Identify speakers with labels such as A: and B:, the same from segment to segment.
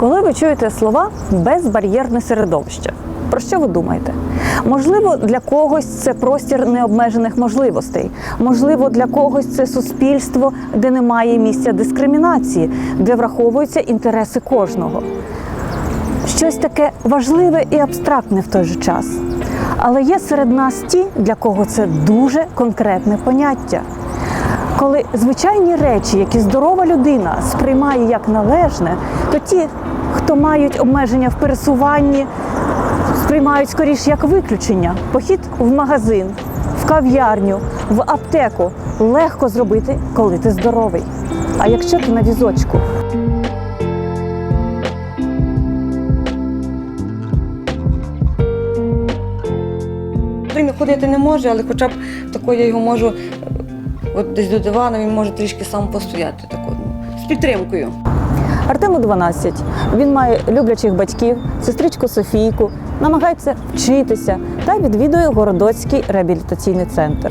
A: Коли ви чуєте слова безбар'єрне середовище, про що ви думаєте? Можливо, для когось це простір необмежених можливостей. Можливо, для когось це суспільство, де немає місця дискримінації, де враховуються інтереси кожного. Щось таке важливе і абстрактне в той же час. Але є серед нас ті, для кого це дуже конкретне поняття. Коли звичайні речі, які здорова людина сприймає як належне, то ті, хто мають обмеження в пересуванні, сприймають скоріш як виключення. Похід в магазин, в кав'ярню, в аптеку легко зробити, коли ти здоровий. А якщо ти на візочку?
B: Ходити не може, але хоча б тако я його можу от десь до дивана, він може трішки сам постояти тако, ну, з підтримкою.
A: Артему 12. Він має люблячих батьків, сестричку Софійку, намагається вчитися та відвідує Городоцький реабілітаційний центр.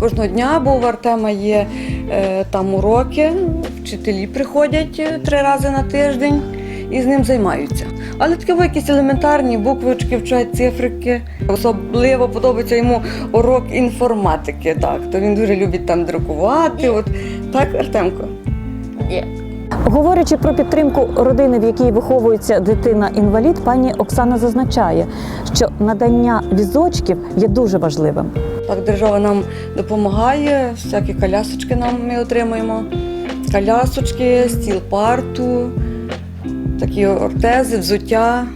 B: Кожного дня, бо у Артема є е, там уроки, вчителі приходять е, три рази на тиждень і з ним займаються. Але такі якісь елементарні буквочки вчать цифрики. Особливо подобається йому урок інформатики. Так, то він дуже любить там друкувати. От так, Артемко.
A: Говорячи про підтримку родини, в якій виховується дитина-інвалід, пані Оксана зазначає, що надання візочків є дуже важливим.
B: Так, держава нам допомагає, всякі колясочки нам ми отримуємо. Колясочки, стіл парту, такі ортези, взуття.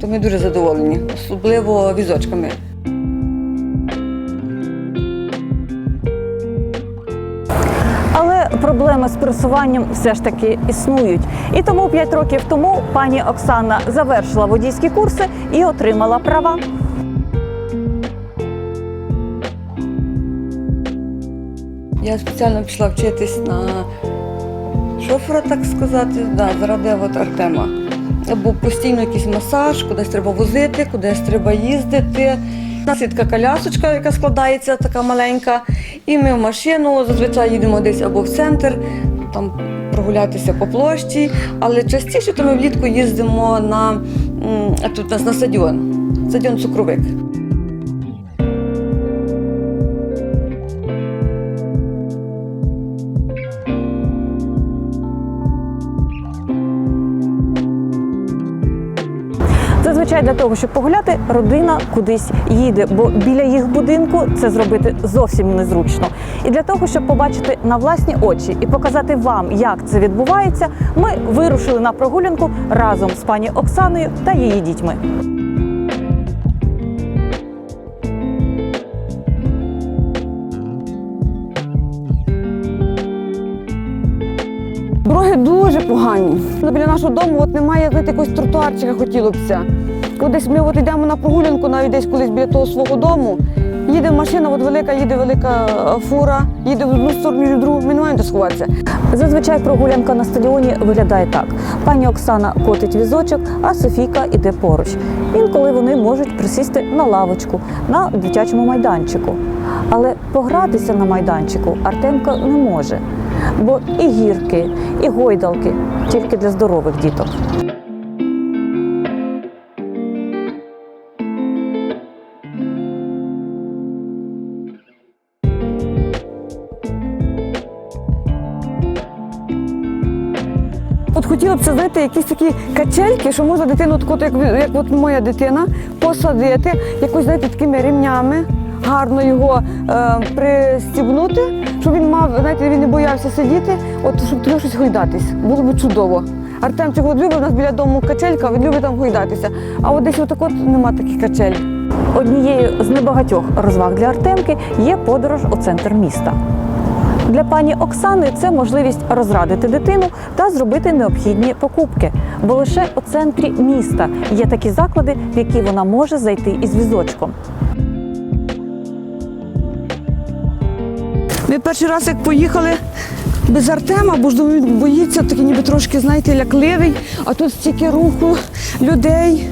B: То ми дуже задоволені, особливо візочками.
A: Але проблеми з пересуванням все ж таки існують. І тому 5 років тому пані Оксана завершила водійські курси і отримала права.
B: Я спеціально пішла вчитись на шофера, так сказати, да, заради от Артема. Був постійно якийсь масаж, кудись треба возити, кудись треба їздити. У нас є така колясочка, яка складається, така маленька. І ми в машину зазвичай їдемо десь або в центр, там прогулятися по площі. Але частіше то ми влітку їздимо на, тут на стадіон, стадіон Цукровик.
A: Зазвичай для того, щоб погуляти, родина кудись їде, бо біля їх будинку це зробити зовсім незручно. І для того, щоб побачити на власні очі і показати вам, як це відбувається, ми вирушили на прогулянку разом з пані Оксаною та її дітьми.
C: Дороги дуже погані. Біля нашого дому от немає знаєте, тротуарчика хотіло бся. Коли десь ми от йдемо на прогулянку, навіть десь колись біля того свого дому, їде машина, от велика, їде велика е, фура, їде в одну сторону і в другу, ми не маємо де сховатися.
A: Зазвичай прогулянка на стадіоні виглядає так: пані Оксана котить візочок, а Софійка іде поруч. Інколи вони можуть присісти на лавочку на дитячому майданчику. Але погратися на майданчику Артемка не може, бо і гірки, і гойдалки тільки для здорових діток.
C: Хотіла б це, знаєте, якісь такі качельки, що можна дитину, таку, як, як от моя дитина, посадити, якось, знаєте, такими ремнями, гарно його е, пристібнути, щоб він мав, знаєте, він не боявся сидіти, от щоб туди щось гойдатись. Було б чудово. Артемчик от любить у нас біля дому качелька, він любить там гойдатися. А от десь отак от нема таких качель.
A: Однією з небагатьох розваг для Артемки є подорож у центр міста. Для пані Оксани це можливість розрадити дитину та зробити необхідні покупки. Бо лише у центрі міста є такі заклади, в які вона може зайти із візочком.
C: Ми перший раз, як поїхали без Артема, бо ж думаю, боїться, такий ніби трошки, знаєте, лякливий, а тут стільки руху людей.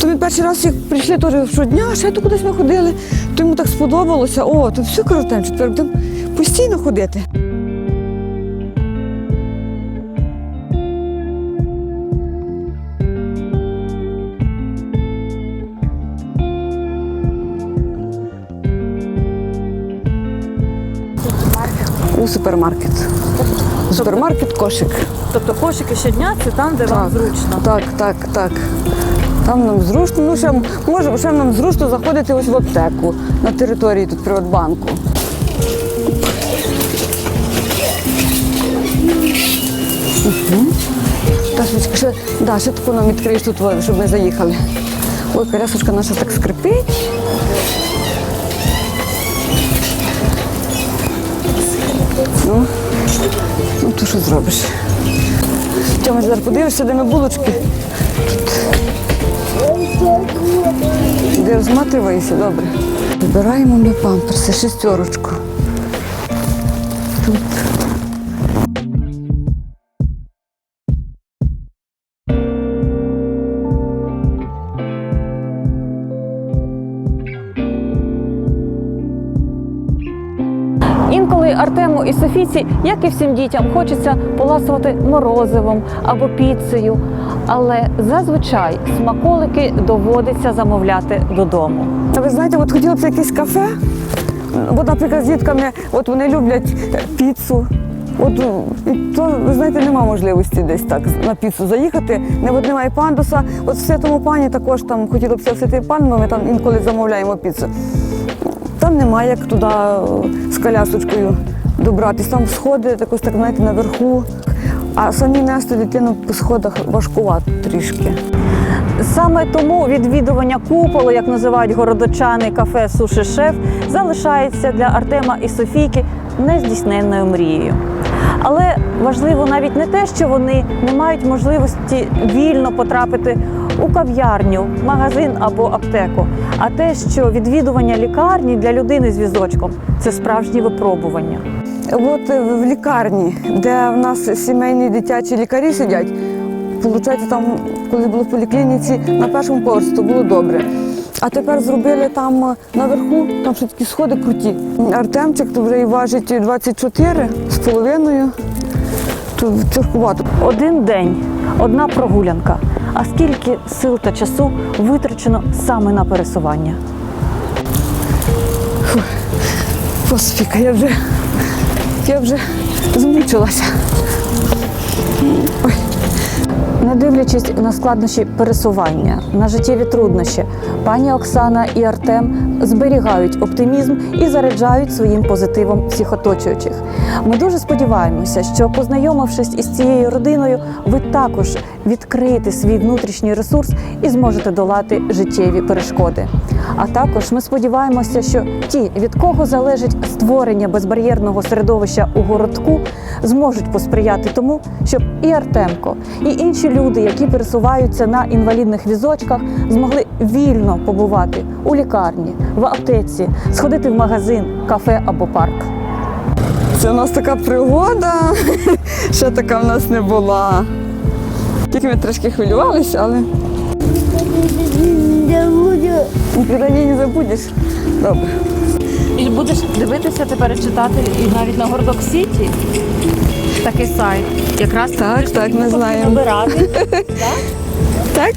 C: То ми перший раз як прийшли теж щодня, ще то кудись ми ходили, то йому так сподобалося. О, то все там тепер будемо постійно ходити. У супермаркет. Супермаркет кошик.
A: Тобто кошики щодня це там, де вам зручно.
C: Так, так, так. Там нам зручно, ну ще може, ще нам зручно заходити ось в аптеку на території тут Приватбанку. Угу. Ташечка, ще, да, ще таку нам відкриєш тут, щоб ми заїхали. Ой, колясочка наша так скрипить. Ну, ну то що зробиш? Тьома, зараз подивишся, де ми булочки. Де розматриваєшся, добре. Вибираємо ми памперси, шестерочку. Тут.
A: Артему і Софійці, як і всім дітям, хочеться поласувати морозивом або піцею, але зазвичай смаколики доводиться замовляти додому.
C: А ви знаєте, от хотіла б якесь кафе. От, наприклад, з дітками, от вони люблять е, піцу. От і то, ви знаєте, нема можливості десь так на піцу заїхати. Не от немає пандуса. От в святому пані також там хотіло б святий пан, бо ми там інколи замовляємо піцу. Там немає як туди е, з колясочкою добратися. Там сходи також так, знаєте, наверху. А самі нести дитину по сходах важкувато трішки.
A: Саме тому відвідування куполу, як називають городочани кафе Суші Шеф, залишається для Артема і Софійки нездійсненною мрією. Але важливо навіть не те, що вони не мають можливості вільно потрапити у кав'ярню, магазин або аптеку, а те, що відвідування лікарні для людини з візочком це справжнє випробування.
C: От е, в лікарні, де в нас сімейні дитячі лікарі сидять, виходить, там, коли було в поліклініці, на першому поверсі, то було добре. А тепер зробили там е, наверху, там ще такі сходи круті. Артемчик то вже і важить 24 з половиною. То тяжкувато.
A: Один день, одна прогулянка. А скільки сил та часу витрачено саме на пересування?
C: Господи, я вже, я вже змучилася.
A: Не дивлячись на складнощі пересування, на життєві труднощі, пані Оксана і Артем зберігають оптимізм і заряджають своїм позитивом всіх оточуючих. Ми дуже сподіваємося, що познайомившись із цією родиною, ви також відкриєте свій внутрішній ресурс і зможете долати життєві перешкоди. А також ми сподіваємося, що ті, від кого залежить створення безбар'єрного середовища у городку, зможуть посприяти тому, щоб і Артемко, і інші люди, які пересуваються на інвалідних візочках, змогли вільно побувати у лікарні, в аптеці, сходити в магазин, кафе або парк.
C: Це у нас така пригода, ще така в нас не була. Тільки ми трошки хвилювалися, але ніколи її не забудеш. Добре.
A: І будеш дивитися тепер читати і навіть на Гордок Сіті такий сайт. Якраз
C: Так, так, ми знаємо.
A: обирати.
C: Так?